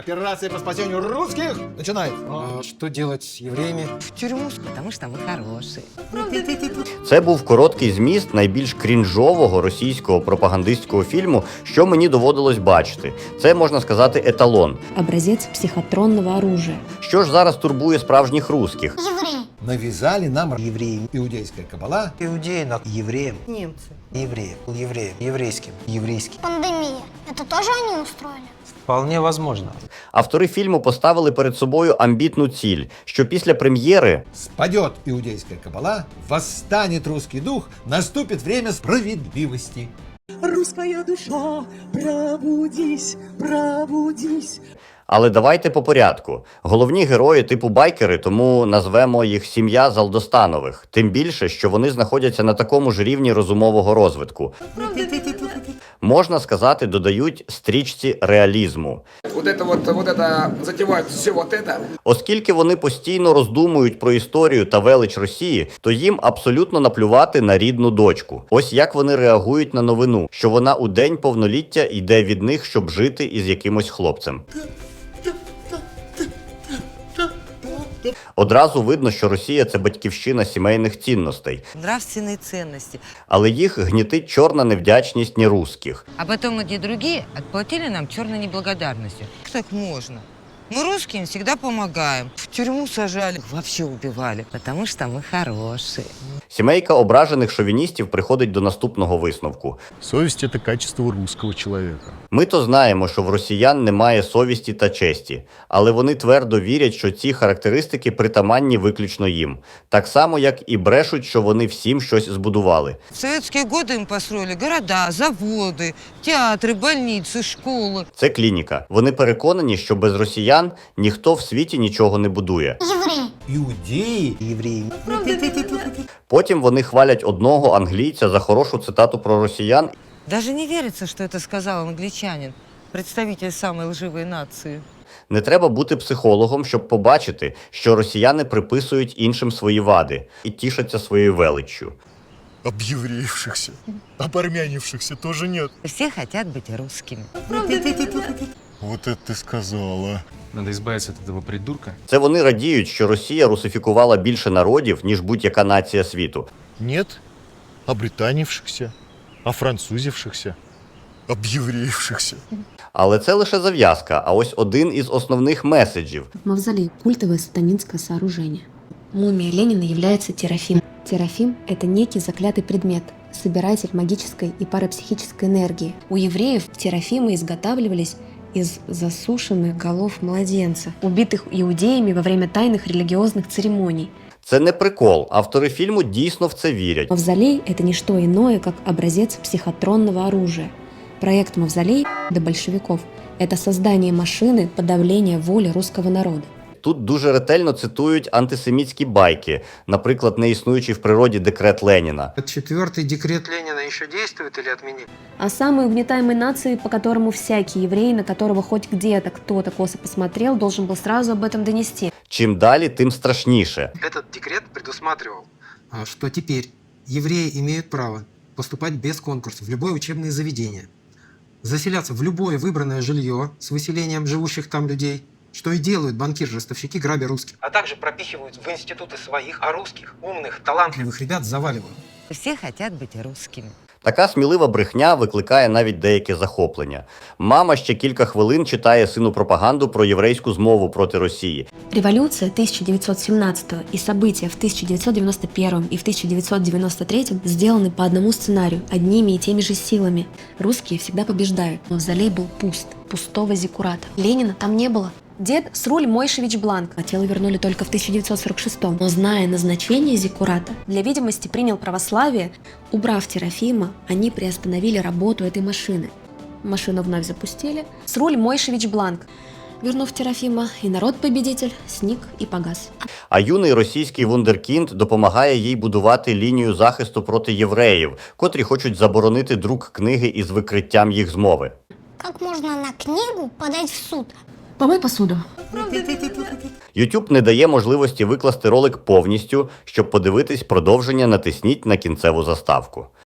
Операция по спасению русских начинается. А что делать с евреями? В тюрьму, потому что мы хорошие. Це був короткий зміст найбільш крінжового російського пропагандистського фільму, що мені доводилось бачити. Це можна сказати еталон. образец психотронного оружия. Що ж зараз турбує справжніх русських? Навязали нам евреи. Иудейская кабала. Иудеи на евреям. Немцы. Евреев. Евреев. Еврейским. Еврейский. Пандемия. Это тоже они устроили? Вполне возможно. Автори фільму поставили перед собою амбітну ціль, що після прем'єри Спадет иудейская кабала, восстанет русский дух, наступит время справедливости. Русская душа, пробудись, пробудись. Але давайте по порядку. Головні герої типу байкери, тому назвемо їх сім'я Залдостанових. Тим більше, що вони знаходяться на такому ж рівні розумового розвитку. Можна сказати, додають стрічці реалізму. Вот это вот, вот это затевают все вот это. Оскільки вони постійно роздумують про історію та велич Росії, то їм абсолютно наплювати на рідну дочку. Ось як вони реагують на новину, що вона у день повноліття йде від них, щоб жити із якимось хлопцем. Одразу видно, що Росія це батьківщина сімейних цінностей, Нравственные ценности. але їх гнітить чорна невдячність ні русських. А потом эти другие отплатили нам черной неблагодарностью. Как так можно? Мы русским всегда помогаем. В тюрьму сажали, вообще убивали. Потому что мы хорошие. Сімейка ображених шовіністів приходить до наступного висновку. Совесть – это качество русского человека. Ми то знаємо, що в росіян немає совісті та честі, але вони твердо вірять, що ці характеристики притаманні виключно їм, так само як і брешуть, що вони всім щось збудували. В советские годы им построили города, заводы, театры, больницы, школы. Це клініка. Вони переконані, що без росіян ніхто в світі нічого не будує. Евреи. Иудеи. Евреи. Потім вони хвалять одного англійця за хорошу цитату про росіян Даже не верится, что это сказал англичанин, представитель самой лживой нации. Не треба бути психологом, щоб побачити, що росіяни приписують іншим свої вади і тішаться своєю величчю. Объевреившихся, обармянившихся тоже нет. Все хотят быть русскими. Вот это ты сказала. Надо избавиться от этого придурка. Це вони радіють, що Росія русифікувала більше народів, ніж будь-яка нація світу. Нет обританившихся, офранцузившихся, объевреившихся. Але це лише зав'язка, а ось один із основних меседжів. Мавзолей – культовое сатанинское сооружение. Мумия Ленина является терафим. Терафим – это некий заклятый предмет, собиратель магической и парапсихической энергии. У евреев терафимы изготавливались из засушенных голов младенца, убитых иудеями во время тайных религиозных церемоний. Це не прикол. Автори фільму дійсно в це вірять. Мавзолей – это не что иное, как образец психотронного оружия. Проект «Мавзолей» до большевиков – это создание машины подавления воли русского народа. Тут дуже ретельно цитують антисемітські байки, наприклад, неіснуючий в природі декрет Леніна. Четвертый декрет Ленина еще действует или отменили? А самой угнетаемой нации, по которому всякий еврей, на которого хоть где-то кто-то косо посмотрел, должен был сразу об этом донести. Чим далі, тим страшніше. Этот декрет предусматривал, а, что теперь евреи имеют право поступать без конкурса в любое учебное заведение, заселяться в любое выбранное жилье с выселением живущих там людей, что и делают банкиры-ростовщики, грабя русских. А также пропихивают в институты своих, а русских, умных, талантливых ребят заваливают. Все хотят быть русскими. Така смілива брехня викликає навіть деяке захоплення. Мама ще кілька хвилин читає сину пропаганду про єврейську змову проти Росії. Революция 1917 и события в 1991 и в 1993 сделаны по одному сценарию, одними и теми же силами. Русские всегда побеждают. Мавзолей был пуст, пустого зиккурата. Ленина там не было. Дед Сруль Мойшевич Бланк, а тело вернули только в 1946 но зная назначение зиккурата, для видимости принял православие, убрав Терафима, они приостановили работу этой машины. Машину вновь запустили. Сруль Мойшевич Бланк. Вернув Терафима, и народ-победитель сник и погас. А юний російський вундеркінд допомагає їй будувати лінію захисту проти євреїв, котрі хочуть заборонити друк книги із викриттям їх змови. Как можно на книгу подать в суд? Помой посуду. YouTube не дає можливості викласти ролик повністю, щоб подивитись продовження натисніть на кінцеву заставку.